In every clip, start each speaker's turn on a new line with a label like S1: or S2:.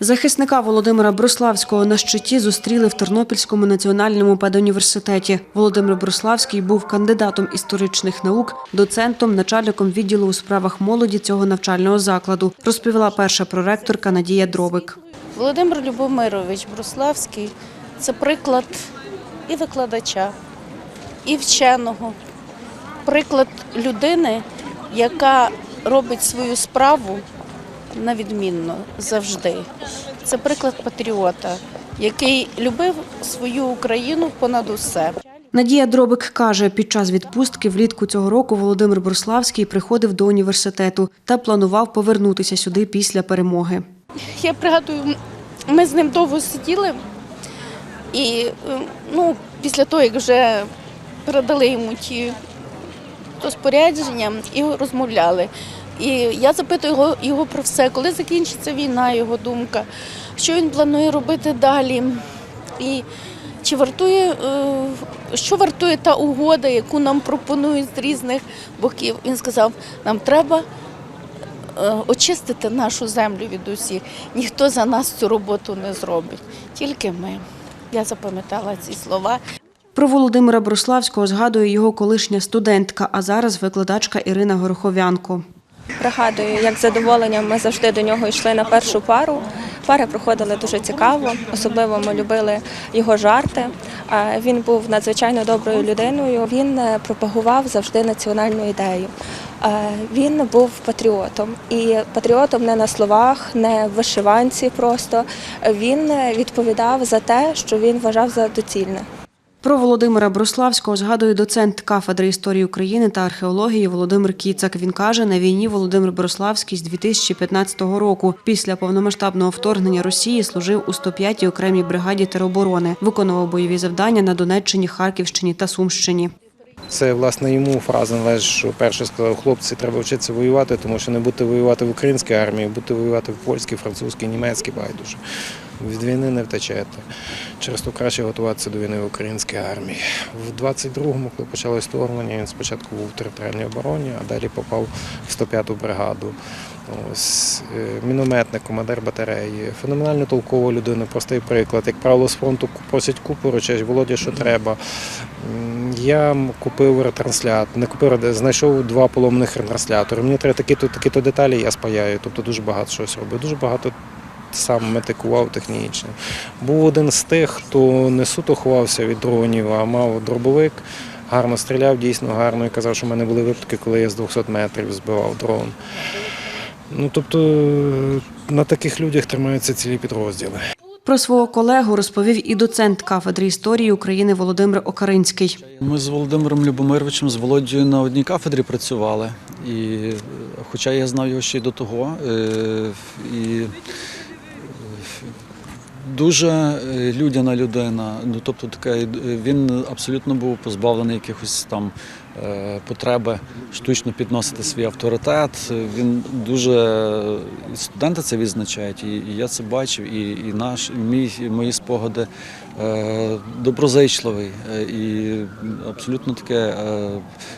S1: Захисника Володимира Брославського на щиті зустріли в Тернопільському національному педуніверситеті. Володимир Брославський був кандидатом історичних наук, доцентом, начальником відділу у справах молоді цього навчального закладу, розповіла перша проректорка Надія Дробик.
S2: Володимир Любомирович Бруславський це приклад і викладача, і вченого, приклад людини, яка робить свою справу на відмінно завжди. Це приклад патріота, який любив свою Україну понад усе.
S1: Надія Дробик каже, під час відпустки влітку цього року Володимир Брославський приходив до університету та планував повернутися сюди після перемоги.
S2: Я пригадую, ми з ним довго сиділи, і ну, після того, як вже передали йому ті розпорядження і розмовляли. І я запитую його, його про все, коли закінчиться війна, його думка, що він планує робити далі. І чи вартує, е, що вартує та угода, яку нам пропонують з різних боків? Він сказав, нам треба е, очистити нашу землю від усіх. Ніхто за нас цю роботу не зробить, тільки ми. Я запам'ятала ці слова.
S1: Про Володимира Брославського згадує його колишня студентка, а зараз викладачка Ірина Гороховянко.
S3: Пригадую, як задоволенням ми завжди до нього йшли на першу пару. Пари проходили дуже цікаво, особливо ми любили його жарти. Він був надзвичайно доброю людиною. Він е, пропагував завжди національну ідею. Він був патріотом, і патріотом не на словах, не в вишиванці. Просто він е, відповідав за те, що він вважав за доцільне.
S1: Про Володимира Брославського згадує доцент кафедри історії України та археології Володимир Кіцак. Він каже, на війні Володимир Брославський з 2015 року після повномасштабного вторгнення Росії служив у 105-й окремій бригаді тероборони, виконував бойові завдання на Донеччині, Харківщині та Сумщині.
S4: Це власне йому фраза належить, що перше сказав, хлопці, треба вчитися воювати, тому що не будете воювати в українській армії, будете воювати в польській, французькій, німецькій байдуже. Від війни не втечете. Через то краще готуватися до війни в українській армії. В 22-му, коли почалось вторгнення, він спочатку був в територіальній обороні, а далі попав в 105-ту бригаду. Ось е, мінометник, командир батареї, феноменально толкова людина, простий приклад. Як правило, з фронту просять купу речей, Володя, що треба. Я купив ретранслятор, не купив, знайшов два поломаних ретранслятори. Мені треба такі-то, такі-то деталі, я спаяю. Тобто дуже багато щось робив. Дуже багато сам метикував технічно. Був один з тих, хто не суто ховався від дронів, а мав дробовик. Гарно стріляв, дійсно гарно, і казав, що в мене були випадки, коли я з 200 метрів збивав дрон. Ну, тобто на таких людях тримаються цілі підрозділи.
S1: Про свого колегу розповів і доцент кафедри історії України Володимир Окаринський.
S5: Ми з Володимиром Любомировичем, з Володією на одній кафедрі працювали. І, е, хоча я знав його ще й до того. е, І е, дуже е, людяна людина. Ну, тобто така, е, він абсолютно був позбавлений якихось там е, потреби штучно підносити свій авторитет. Він дуже і студенти це відзначають, і, я це бачив, і, і наш, і мій, і мої спогади е, доброзичливий. е, І абсолютно таке е,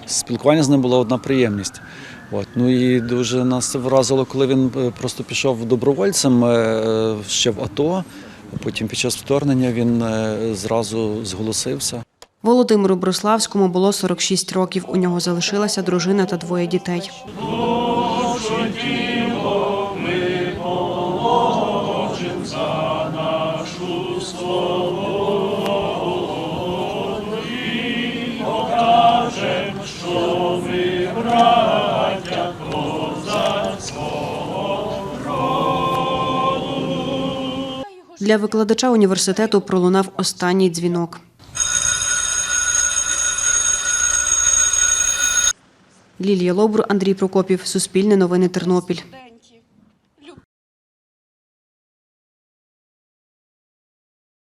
S5: спілкування з ним була одна приємність. От. Ну і дуже нас вразило, коли він е, просто пішов добровольцем е, ще в АТО. Потім під час вторгнення він е, зразу зголосився.
S1: Володимиру Брославському було 46 років. У нього залишилася дружина та двоє дітей. Для викладача університету пролунав останній дзвінок. Лілія Лобур, Андрій Прокопів, Суспільне новини Тернопіль.